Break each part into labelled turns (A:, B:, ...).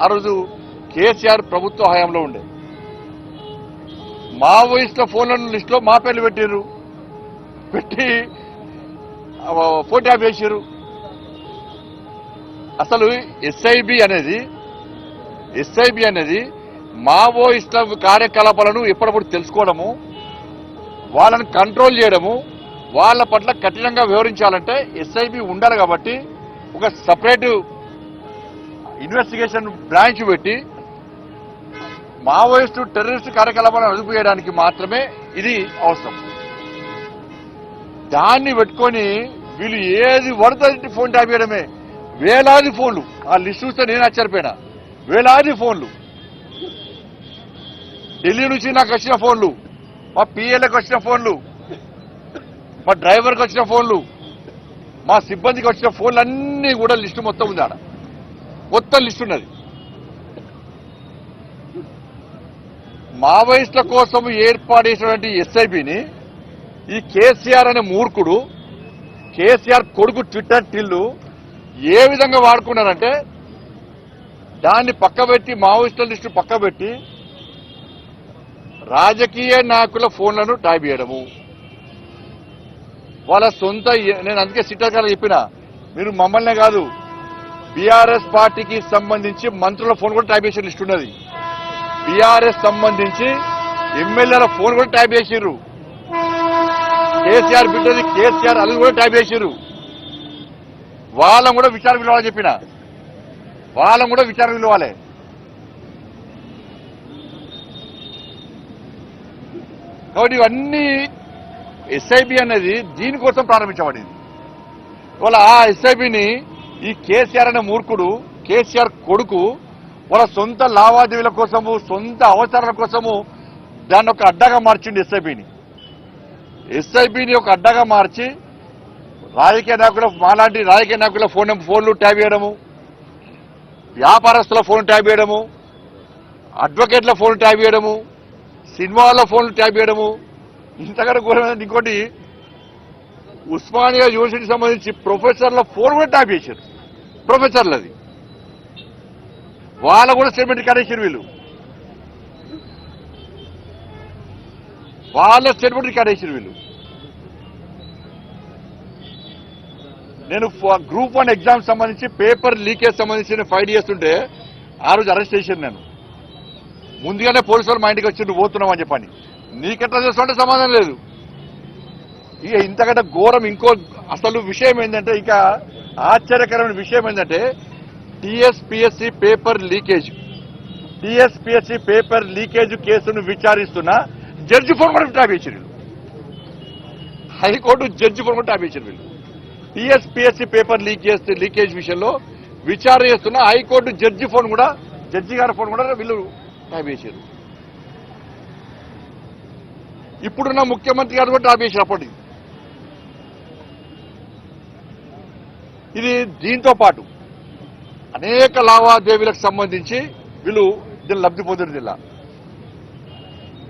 A: ఆ రోజు కేసీఆర్ ప్రభుత్వ హయాంలో ఉండే. మావోయిస్టుల ఫోన్లను లిస్టులో మా పేర్లు పెట్టారు పెట్టి ఫోటో వేసారు అసలు ఎస్ఐబి అనేది ఎస్ఐబి అనేది మావోయిస్టుల కార్యకలాపాలను ఎప్పుడప్పుడు తెలుసుకోవడము వాళ్ళని కంట్రోల్ చేయడము వాళ్ళ పట్ల కఠినంగా వివరించాలంటే ఎస్ఐబి ఉండాలి కాబట్టి ఒక సపరేట్ ఇన్వెస్టిగేషన్ బ్రాంచ్ పెట్టి మావోయిస్టు టెర్రరిస్ట్ కార్యకలాపాలను అదుపు చేయడానికి మాత్రమే ఇది అవసరం. దాన్ని పెట్టుకొని వీళ్ళు ఏది పడుతుంది ఫోన్ ట్యాప్ చేయడమే. వేలాది ఫోన్లు. ఆ లిస్ట్ చూస్తే నేను ఆశ్చర్యపోయినా. వేలాది ఫోన్లు. ఢిల్లీ నుంచి నాకు వచ్చిన ఫోన్లు. మా పిఏలకు వచ్చిన ఫోన్లు. మా డ్రైవర్కి వచ్చిన ఫోన్లు. మా సిబ్బందికి వచ్చిన ఫోన్లు అన్నీ కూడా లిస్టు మొత్తం ఉంది ఆడ. మొత్తం లిస్ట్ ఉన్నది. మావోయిస్టుల కోసం ఏర్పాటు చేసినటువంటి ఎస్ఐబిని ఈ కేసీఆర్ అనే మూర్ఖుడు కేసీఆర్ కొడుకు ట్విట్టర్ టిల్లు ఏ విధంగా వాడుకున్నారంటే దాన్ని పక్కబెట్టి మావోయిస్టుల లిస్టు పక్కబెట్టి రాజకీయ నాయకుల ఫోన్లను ట్యాప్ చేయడము. వాళ్ళ సొంత నేను అందుకే సిట్టర్ గారు చెప్పిన మీరు మమ్మల్నే కాదు బీఆర్ఎస్ పార్టీకి సంబంధించి మంత్రుల ఫోన్ కూడా ట్యాప్ చేసిన లిస్ట్ ఉన్నది. బీఆర్ఎస్ సంబంధించి ఎమ్మెల్యేల ఫోన్ కూడా ట్యాప్ చేసిర్రు. కేసీఆర్ బిడ్డది కేసీఆర్ అది కూడా ట్యాప్ చేసిర్రు. వాళ్ళని కూడా విచారణ పిలవాలని చెప్పిన. వాళ్ళని కూడా విచారణ పిలవాలి. కాబట్టి ఇవన్నీ ఎస్ఐబి అనేది దీనికోసం ప్రారంభించబడింది. వాళ్ళ ఆ ఎస్ఐబిని ఈ కేసీఆర్ అనే మూర్ఖుడు కేసీఆర్ కొడుకు వాళ్ళ సొంత లావాదేవీల కోసము సొంత అవసరాల కోసము దాన్ని ఒక అడ్డగా మార్చిండు ఎస్ఐబిని. ఎస్ఐబిని ఒక అడ్డగా మార్చి రాజకీయ నాయకుల మాలాంటి రాజకీయ నాయకుల ఫోన్ ఫోన్లు ట్యాబ్ చేయడము వ్యాపారస్తుల ఫోన్ ట్యాబ్ చేయడము అడ్వకేట్ల ఫోన్ ట్యాబ్ చేయడము సినిమాల ఫోన్లు ట్యాబ్ చేయడము. ఇంతకంటే ఘోరమైన ఇంకోటి ఉస్మానియా యూనివర్సిటీకి సంబంధించి ప్రొఫెసర్ల ఫోన్ కూడా ట్యాబ్ చేశారు. ప్రొఫెసర్లది. వాళ్ళ కూడా స్టేట్మెంట్ కడేసారు వీళ్ళు. వాళ్ళ స్టేట్మెంట్ కడేసారు వీళ్ళు. నేను గ్రూప్ వన్ ఎగ్జామ్ సంబంధించి పేపర్ లీకేజ్ సంబంధించి నేను ఫైట్ చేస్తుంటే ఆ రోజు అరెస్ట్ చేశాను నేను ముందుగానే పోలీసు వాళ్ళు మా ఇంటికి వచ్చి నువ్వు పోతున్నావు చెప్పని. నీకెట్లా చేస్తుంటే సమాధానం లేదు. ఇక ఇంతకంటే ఘోరం ఇంకో అసలు విషయం ఏంటంటే ఇంకా ఆశ్చర్యకరమైన విషయం ఏంటంటే TSPSC paper leakage. TSPSC paper leakage కేసును విచారిస్తున్న జడ్జి ఫోన్ కూడా ట్యాప్ వీళ్ళు. హైకోర్టు జడ్జి ఫోన్ కూడా ట్యాప్ వీళ్ళు. టీఎస్పీఎస్సీ పేపర్ లీక్ చేస్తే లీకేజ్ విషయంలో విచారణ చేస్తున్న హైకోర్టు జడ్జి ఫోన్ కూడా జడ్జి గారి ఫోన్ కూడా వీళ్ళు ట్యాప్ ఇప్పుడున్న ముఖ్యమంత్రి గారు కూడా ట్యాప్ అప్పటికి. ఇది దీంతో పాటు అనేక లావాదేవీలకు సంబంధించి వీళ్ళు దీన్ని లబ్ధి పొందిన జిల్లా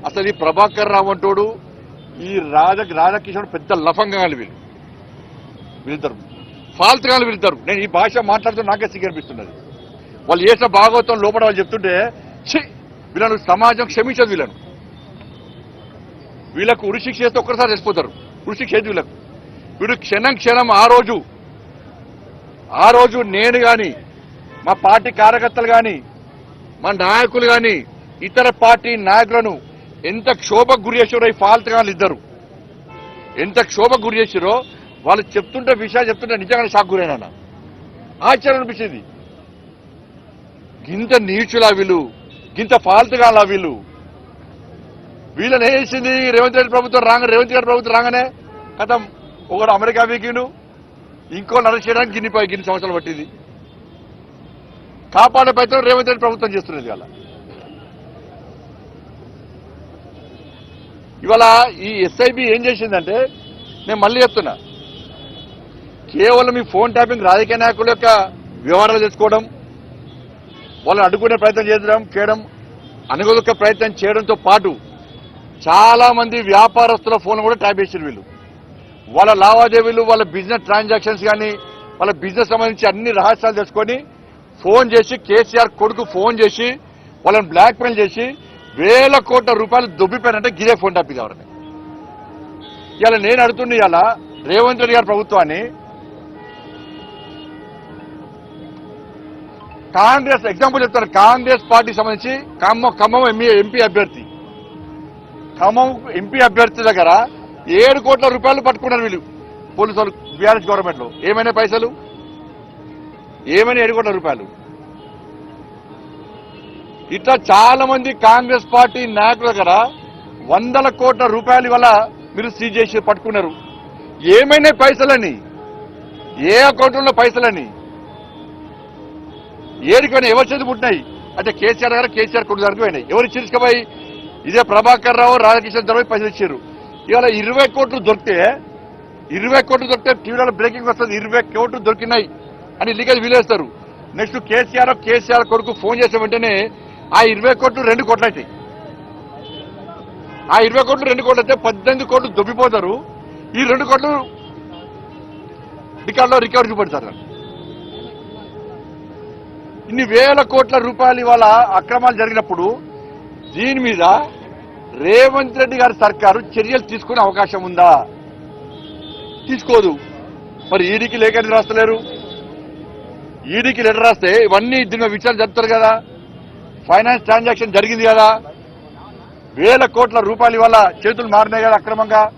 A: అసలు ఈ ప్రభాకర్ రావు అంటోడు ఈ రాజ రాధాకిషోడు పెద్ద లఫంగాలు వీళ్ళు. వీళ్ళిద్దరు. ఫాల్తుగాలు వీళ్ళిద్దరు. నేను ఈ భాష మాట్లాడుతూ నాకే సిగ్గనిపిస్తున్నది వాళ్ళు చేసిన భాగవతం లోపల వాళ్ళు చెప్తుంటే ఛీ! వీళ్ళను సమాజం క్షమించదు వీళ్ళను. వీళ్ళకు ఉరిశిక్ష చేస్తే ఒక్కసారి చచ్చిపోతారు. ఉరిశిక్ష వీళ్ళకు. వీడు క్షణం క్షణం ఆ రోజు ఆ రోజు నేను కానీ మా పార్టీ కార్యకర్తలు కానీ మా నాయకులు కానీ ఇతర పార్టీ నాయకులను ఎంత క్షోభకు గురి చేసారో ఈ ఫాల్ట్ ఇద్దరు. ఎంత క్షోభకు గురి చేసారో వాళ్ళు చెప్తుంటే విషయాలు చెప్తుంటే నిజంగానే షాక్ గురైనా ఆశ్చర్యం అనిపించింది. గింత నీచులా వీళ్ళు గింత ఫాల్తుగాలా వీళ్ళు. వీళ్ళని ఏం చేసింది? రేవంత్ రెడ్డి ప్రభుత్వం రాగానే రేవంత్ రెడ్డి ప్రభుత్వం రాగానే కథం ఒకడు అమెరికా వీకిండు ఇంకో అరెస్ట్ చేయడానికి గిన్ని పై- గిన్ని సంవత్సరాలు పట్టింది. కాపాడే ప్రయత్నం రేవంత్ రెడ్డి ప్రభుత్వం చేస్తున్నది ఇవాళ. ఇవాళ ఈ ఎస్ఐబి ఏం చేసిందంటే నేను మళ్ళీ చెప్తున్నా. కేవలం ఈ ఫోన్ ట్యాపింగ్ రాజకీయ నాయకుల యొక్క వివరాలు తెచ్చుకోవడం వాళ్ళని అడ్డుకునే ప్రయత్నం చేయడం చేయడం అనుగొదొక్క ప్రయత్నం చేయడంతో పాటు చాలా మంది వ్యాపారస్తుల ఫోన్ కూడా ట్యాప్ చేసారు వీళ్ళు. వాళ్ళ లావాదేవీలు వాళ్ళ బిజినెస్ ట్రాన్సాక్షన్స్ కానీ వాళ్ళ బిజినెస్ సంబంధించి అన్ని రహస్యాలు తెలుసుకొని ఫోన్ చేసి కేసీఆర్ కొడుకు ఫోన్ చేసి వాళ్ళని బ్లాక్మెయిల్ చేసి వేల కోట్ల రూపాయలు దొబ్బిపోయారంటే గిరే ఫోన్ టాపిక్ ఎవరిని. ఇవాళ నేను అడుగుతున్నా ఇవాళ రేవంత్ రెడ్డి గారి ప్రభుత్వాన్ని కాంగ్రెస్ ఎగ్జాంపుల్ చెప్తాను కాంగ్రెస్ పార్టీకి సంబంధించి ఖమ్మం ఖమ్మం ఎంపీ అభ్యర్థి. ఖమ్మం ఎంపీ అభ్యర్థి దగ్గర ఏడు కోట్ల రూపాయలు పట్టుకున్నారు వీళ్ళు. పోలీసు వాళ్ళు బీఆర్ఎస్ గవర్నమెంట్లో. ఏమైనా పైసలు? ఏమైనా ఏడు కోట్ల రూపాయలు? ఇట్లా చాలా మంది కాంగ్రెస్ పార్టీ నాయకుల దగ్గర వందల కోట్ల రూపాయలు వల్ల మీరు సీజ్ చేసి పట్టుకున్నారు. ఏమైనా పైసలని? ఏ అకౌంట్లో పైసలని? ఏడికైనా ఎవరి చేతి పుట్టినాయి? అంటే కేసీఆర్ గారు కేసీఆర్ కొడుకు దానికి పోయినాయి. ఎవరు చిరుసుకపోయి? ఇదే ప్రభాకర్ రావు రాధాకృష్ణ దగ్గర పైసలు ఇచ్చారు. ఇవాళ ఇరవై కోట్లు దొరికితే ఇరవై కోట్లు దొరికితే టీవీలో బ్రేకింగ్ వస్తుంది ఇరవై కోట్లు దొరికినాయి అని లీగల్ వీలేస్తారు. నెక్స్ట్ కేసీఆర్ కేసీఆర్ కొడుకు ఫోన్ చేసిన వెంటనే ఆ ఇరవై కోట్లు రెండు కోట్లు అవుతాయి. ఆ ఇరవై కోట్లు రెండు కోట్లు అయితే పద్దెనిమిది కోట్లు దొబ్బిపోతారు. ఈ రెండు కోట్లు రికార్డులో రికవర్ చూపెడతారు ఇన్ని వేల కోట్ల రూపాయలు ఇవాళ అక్రమాలు జరిగినప్పుడు దీని మీద రేవంత్ రెడ్డి గారి సర్కారు చర్యలు తీసుకునే అవకాశం ఉందా? తీసుకోదు. మరి ఈడీకి లేఖ రాస్తలేరు? ఈడీకి లెటర్ రాస్తే ఇవన్నీ దీని మీద విచారణ జరుపుతారు కదా. ఫైనాన్స్ ట్రాన్సాక్షన్ జరిగింది కదా. వేల కోట్ల రూపాయలు ఇవాళ చేతులు మారినాయి కదా అక్రమంగా.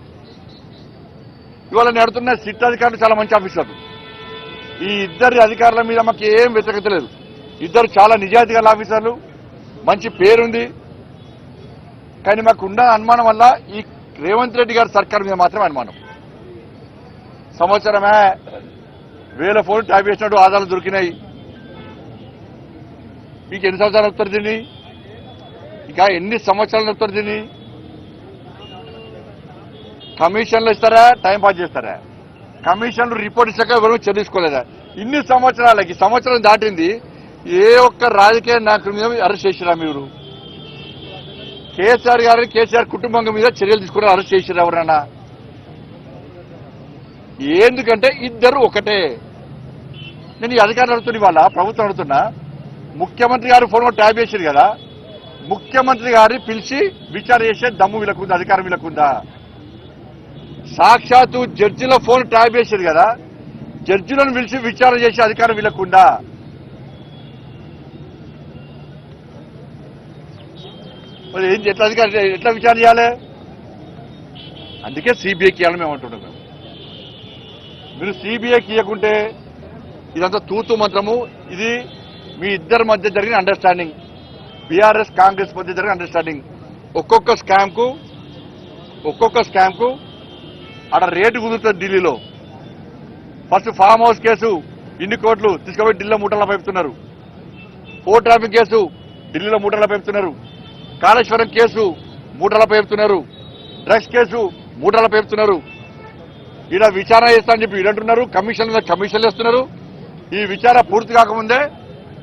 A: ఇవాళ నడుతున్న సిట్ అధికారులు చాలా మంచి ఆఫీసర్లు ఈ ఇద్దరి అధికారుల మీద మాకు ఏం వ్యతిరేకత లేదు. ఇద్దరు చాలా నిజాయితీ గల ఆఫీసర్లు. మంచి పేరుంది. కానీ మాకు ఉన్న అనుమానం వల్ల ఈ రేవంత్ రెడ్డి గారి సర్కార్ మీద మాత్రమే అనుమానం. సంవత్సరమే వేల ఫోన్ ట్యాప్ చేసినట్టు ఆధారాలు దొరికినాయి. మీకు ఎన్ని సంవత్సరాలు వస్తారు దీన్ని? ఇక ఎన్ని సంవత్సరాలు వస్తారు దీన్ని? కమిషన్లు ఇస్తారా? టైం పాస్ చేస్తారా? కమిషన్లు రిపోర్ట్ ఇచ్చాక ఎవరు చెల్లించుకోలేదా ఇన్ని సంవత్సరాలకి సంవత్సరం దాటింది. ఏ ఒక్క రాజకీయ నాయకుడి మీద అరెస్ట్ చేసిరా మీరు? కేసీఆర్ గారిని కేసీఆర్ కుటుంబం మీద చర్యలు తీసుకుని అరెస్ట్ చేసిరా ఎవరన్నా? ఎందుకంటే ఇద్దరు ఒకటే. నేను ఈ అధికారులు అడుగుతున్న వాళ్ళ ప్రభుత్వం అడుగుతున్నా ముఖ్యమంత్రి గారు ఫోన్ ట్యాబ్ చేశారు కదా ముఖ్యమంత్రి గారిని పిలిచి విచారణ చేసే దమ్ము వీళ్ళకుందా అధికారం వీళ్ళకుందా? సాక్షాత్తు జడ్జిల ఫోన్ ట్యాబ్ చేశారు కదా జడ్జిలను పిలిచి విచారణ చేసే అధికారం వీళ్ళకుందా? మరి ఏం ఎట్లా అధికారం ఎట్లా విచారణ చేయాలి? అందుకే సిబిఐకి ఇవ్వాలని మేము అంటున్నాం మేము. మీరు సిబిఐకి ఇవ్వకుంటే ఇదంతా తూతు మంత్రము. ఇది మీ ఇద్దరి మధ్య జరిగిన అండర్స్టాండింగ్ బీఆర్ఎస్ కాంగ్రెస్ మధ్య జరిగిన అండర్స్టాండింగ్ ఒక్కొక్క స్కామ్కు ఒక్కొక్క స్కామ్కు అక్కడ రేటు కుదురుతుంది ఢిల్లీలో. ఫస్ట్ ఫామ్ హౌస్ కేసు ఇన్ని కోట్లు తీసుకుపోయి ఢిల్లీలో మూటల్లో పెడుతున్నారు ఫోర్ ట్రాఫిక్ కేసు ఢిల్లీలో మూటల్లో పెడుతున్నారు కాళేశ్వరం కేసు మూటల పెడుతున్నారు డ్రగ్స్ కేసు మూటల పెడుతున్నారు ఈడ విచారణ చేస్తా చెప్పి ఈడంటున్నారు కమిషన్ కమిషన్లు ఇస్తున్నారు ఈ విచారణ పూర్తి కాకముందే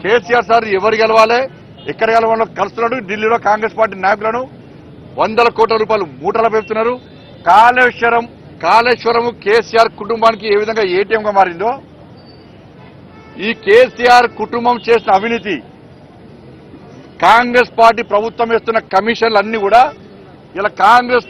A: కేసీఆర్ సార్ ఎవరు గెలవాలి ఎక్కడ గెలవాలో కలుస్తున్నాడు. ఢిల్లీలో కాంగ్రెస్ పార్టీ నాయకులను వందల కోట్ల రూపాయలు మూటల పెడుతున్నారు కాళేశ్వరం కాళేశ్వరం కేసీఆర్ కుటుంబానికి ఏ విధంగా ఏటీఎంగా మారిందో ఈ కేసీఆర్ కుటుంబం చేసిన అవినీతి కాంగ్రెస్ పార్టీ ప్రభుత్వం ఇస్తున్న కమిషన్లు అన్ని కూడా ఇలా కాంగ్రెస్